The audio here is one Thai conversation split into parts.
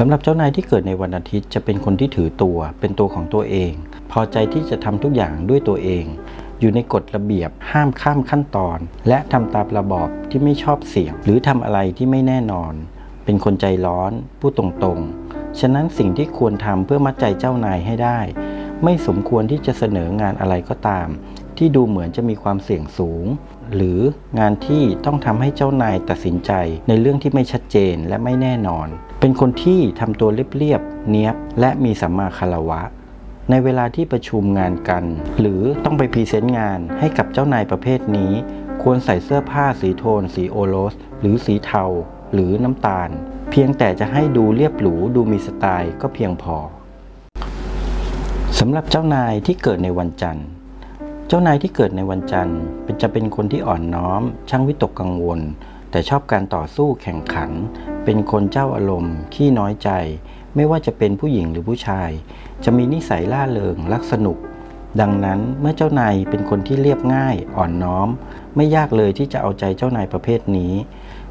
สำหรับเจ้านายที่เกิดในวันอาทิตย์จะเป็นคนที่ถือตัว เป็นตัวของตัวเอง พอใจที่จะทำทุกอย่างด้วยตัวเอง อยู่ในกฎระเบียบห้ามข้ามขั้นตอน และทำตามระบอบที่ไม่ชอบเสี่ยง หรือทำอะไรที่ไม่แน่นอน เป็นคนใจร้อนพูดตรงๆ ฉะนั้นสิ่งที่ควรทำเพื่อมัดใจเจ้านายให้ได้ ไม่สมควรที่จะเสนองานอะไรก็ตาม ที่ดูเหมือนจะมีความเสี่ยงสูง หรืองานที่ต้องทำให้เจ้านายตัดสินใจในเรื่องที่ไม่ชัดเจนและไม่แน่นอน เป็นคนที่ทำตัวเรียบๆเนียบ และมีสัมมาคารวะ ในเวลาที่ประชุมงานกัน หรือต้องไปพรีเซนต์งานให้กับเจ้านายประเภทนี้ ควรใส่เสื้อผ้าสีโทน สีโอโรส หรือสีเทา หรือน้ำตาล เพียงแต่จะให้ดูเรียบหรูดูมีสไตล์ก็เพียงพอสำหรับเจ้านายที่เกิดในวันจันทร์ จ้านายที่เกิดในวันจันทร์ เป็นจะเป็นคนที่อ่อนน้อม ช่างวิตกกังวล แต่ชอบการต่อสู้แข่งขัน เป็นคนเจ้าอารมณ์ ขี้น้อยใจ ไม่ว่าจะเป็นผู้หญิงหรือผู้ชาย จะมีนิสัยล่าเริงรักสนุก ดังนั้นเมื่อเจ้านายเป็นคนที่เรียบง่าย อ่อนน้อม ไม่ยากเลยที่จะเอาใจเจ้านายประเภทนี้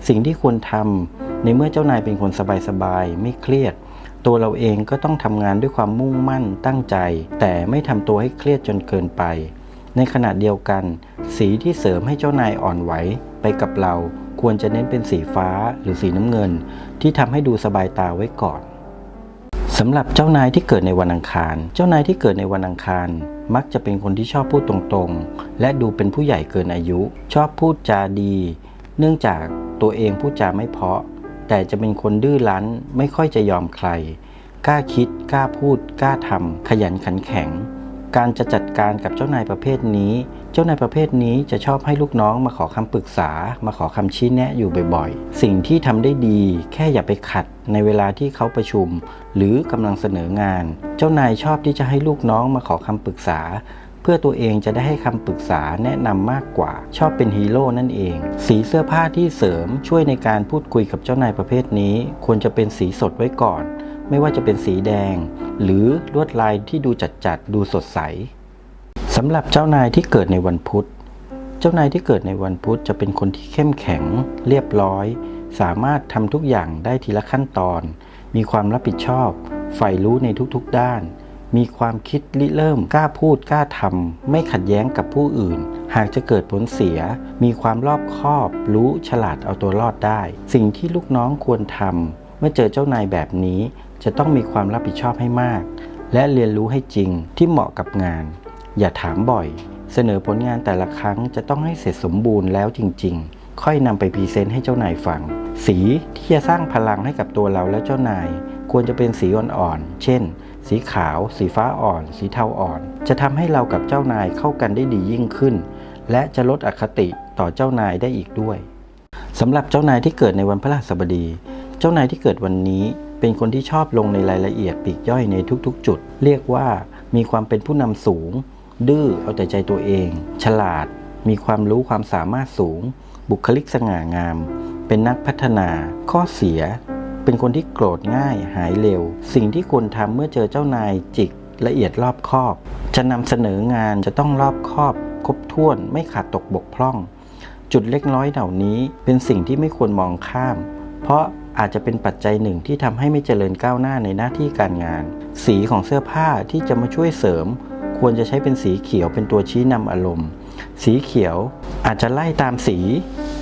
สิ่งที่ควรทำในเมื่อเจ้านายเป็นคนสบายๆไม่เครียดตัวเราเองก็ต้องทำงานด้วยความมุ่งมั่นตั้งใจ แต่ไม่ทำตัวให้เครียดจนเกินไป ในขณะเดียวกัน สีที่เสริมให้เจ้านายอ่อนไหวไปกับเราควรจะเน้นเป็นสีฟ้าหรือสีน้ำเงิน ที่ทำให้ดูสบายตาไว้ก่อนสำหรับเจ้านายที่เกิดในวันอังคาร เจ้านายที่เกิดในวันอังคาร มักจะเป็นคนที่ชอบพูดตรงๆ และดูเป็นผู้ใหญ่เกินอายุ ชอบพูดจาดี เนื่องจากตัวเองพูดจาไม่เพาะ แต่จะเป็นคนดื้อรั้นไม่ค่อยจะยอมใคร กล้าคิด กล้าพูด กล้าทำขยันขันแข็ง การจะจัดการกับเจ้านายประเภทนี้ เจ้านายประเภทนี้จะชอบให้ลูกน้องมาขอคำปรึกษา มาขอคำชี้แนะอยู่บ่อยๆ สิ่งที่ทำได้ดี แค่อย่าไปขัดในเวลาที่เขาประชุม หรือกำลังเสนองาน เจ้านายชอบที่จะให้ลูกน้องมาขอคำปรึกษา เพื่อตัวเองจะได้ให้คำปรึกษาแนะนำมากกว่า ชอบเป็นฮีโร่นั่นเอง สีเสื้อผ้าที่เสริมช่วยในการพูดคุยกับเจ้านายประเภทนี้ ควรจะเป็นสีสดไว้ก่อน ไม่ว่าจะเป็นสีแดง หรือลวดลายที่ดูจัดๆดูสดใสสำหรับเจ้านายที่เกิดในวันพุธ เจ้านายที่เกิดในวันพุธจะเป็นคนที่เข้มแข็ง เรียบร้อย สามารถทำทุกอย่างได้ทีละขั้นตอน มีความรับผิดชอบใฝ่รู้ในทุกๆด้าน มีความคิดริเริ่มกล้าพูดกล้าทำไม่ขัดแย้งกับผู้อื่น หากจะเกิดผลเสีย มีความรอบคอบ รู้ฉลาดเอาตัวรอดได้ สิ่งที่ลูกน้องควรทำเมื่อเจอเจ้านายแบบนี้ จะต้องมีความรับผิดชอบให้มาก และเรียนรู้ให้จริงที่เหมาะกับงาน อย่าถามบ่อย เสนอผลงานแต่ละครั้งจะต้องให้เสร็จสมบูรณ์แล้วจริง ๆ ค่อยนำไปพรีเซนต์ให้เจ้านายฟัง สีที่จะสร้างพลังให้กับตัวเราและเจ้านาย ควรจะเป็นสีอ่อนๆ เช่น สีขาว สีฟ้าอ่อน สีเทาอ่อน จะทำให้เรากับเจ้านายเข้ากันได้ดียิ่งขึ้น และจะลดอคติต่อเจ้านายได้อีกด้วยสำหรับเจ้านายที่เกิดในวันพฤหัสบดี เจ้านายที่เกิดวันนี้ เป็นคนที่ชอบลงในรายละเอียดปีกย่อยในทุกๆ จุด เรียกว่ามีความเป็นผู้นำสูง ดื้อเอาแต่ใจตัวเอง ฉลาด มีความรู้ความสามารถสูง บุคลิกสง่างาม เป็นนักพัฒนา ข้อเสีย เป็นคนที่โกรธง่ายหายเร็ว สิ่งที่ควรทำเมื่อเจอเจ้านายจิกละเอียดรอบคอบ จะนำเสนองานจะต้องรอบคอบ ครบถ้วนไม่ขาดตกบกพร่อง จุดเล็กน้อยเหล่านี้เป็นสิ่งที่ไม่ควรมองข้าม เพราะ อาจจะเป็นปัจจัยหนึ่งที่ทำให้ไม่เจริญก้าวหน้าในหน้าที่การงาน สีของเสื้อผ้าที่จะมาช่วยเสริม ควรจะใช้เป็นสีเขียวเป็นตัวชี้นำอารมณ์ สีเขียวอาจจะไล่ตามสี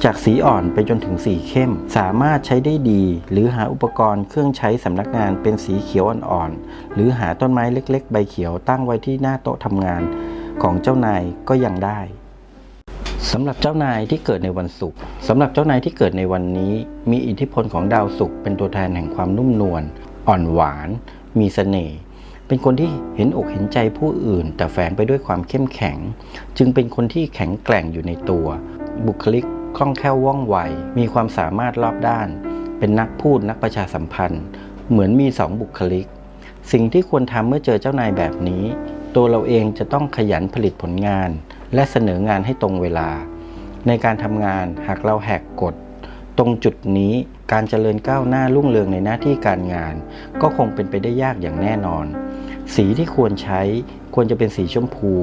จากสีอ่อนไปจนถึงสีเข้ม สามารถใช้ได้ดี หรือหาอุปกรณ์เครื่องใช้สำนักงานเป็นสีเขียวอ่อนๆหรือหาต้นไม้เล็ก ๆ ใบเขียวตั้งไว้ที่หน้าโต๊ะทำงาน ของเจ้านายก็ยังได้ สำหรับเจ้านายที่เกิดในวันศุกร์สำหรับเจ้านายที่เกิดในวันนี้ มีอิทธิพลของดาวศุกร์เป็นตัวแทนแห่งความนุ่มนวลอ่อนหวาน มีเสน่ห์เป็นคนที่เห็นอกเห็นใจผู้อื่น แต่แฝงไปด้วยความเข้มแข็ง จึงเป็นคนที่แข็งแกร่งอยู่ในตัว บุคลิกคล่องแคล่วว่องไว มีความสามารถรอบด้าน เป็นนักพูดนักประชาสัมพันธ์ เหมือนมีสองบุคลิก สิ่งที่ควรทำเมื่อเจอเจ้านายแบบนี้ ตัวเราเองจะต้องขยันผลิตผลงาน และเสนองานให้ตรงเวลา ในการทำงานหากเราแหกกฎ ตรงจุดนี้การเจริญก้าวหน้ารุ่งเรืองในหน้าที่การงาน ก็คงเป็นไปได้ยากอย่างแน่นอน สีที่ควรใช้ควรจะเป็นสีชมพู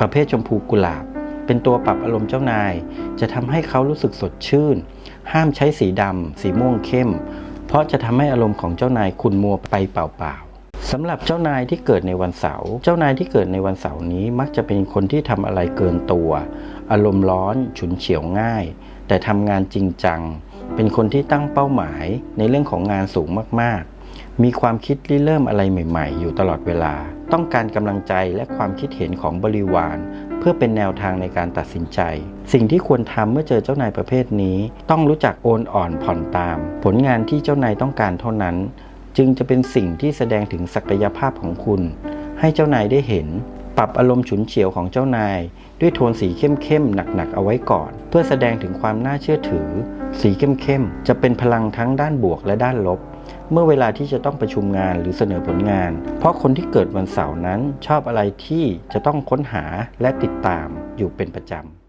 ประเภทชมพูกุหลาบ เป็นตัวปรับอารมณ์เจ้านาย จะทำให้เขารู้สึกสดชื่น ห้ามใช้สีดำสีม่วงเข้ม เพราะจะทำให้อารมณ์ของเจ้านายขุ่นมัวไปเปล่าๆ สำหรับเจ้านายที่เกิดในวันเสาร์ เจ้านายที่เกิดในวันเสาร์นี้มักจะเป็นคนที่ทำอะไรเกินตัว อารมณ์ร้อน ฉุนเฉียวง่าย แต่ทำงานจริงจัง เป็นคนที่ตั้งเป้าหมายในเรื่องของงานสูงมากๆ มีความคิดริเริ่มอะไรใหม่ ๆ อยู่ตลอดเวลา ต้องการกำลังใจและความคิดเห็นของบริวาร เพื่อเป็นแนวทางในการตัดสินใจ สิ่งที่ควรทำเมื่อเจอเจ้านายประเภทนี้ ต้องรู้จักโอนอ่อนผ่อนตาม ผลงานที่เจ้านายต้องการเท่านั้น จึงจะเป็นสิ่งที่แสดงถึงศักยภาพของคุณ ให้เจ้านายได้เห็น ปรับอารมณ์ฉุนเฉียวของเจ้านาย ด้วยโทนสีเข้มๆหนักๆเอาไว้ก่อน เพื่อแสดงถึงความน่าเชื่อถือ สีเข้มๆจะเป็นพลังทั้งด้านบวกและด้านลบ เมื่อเวลาที่จะต้องประชุมงานหรือเสนอผลงาน เพราะคนที่เกิดวันเสาร์นั้นชอบอะไรที่จะต้องค้นหาและติดตามอยู่เป็นประจำ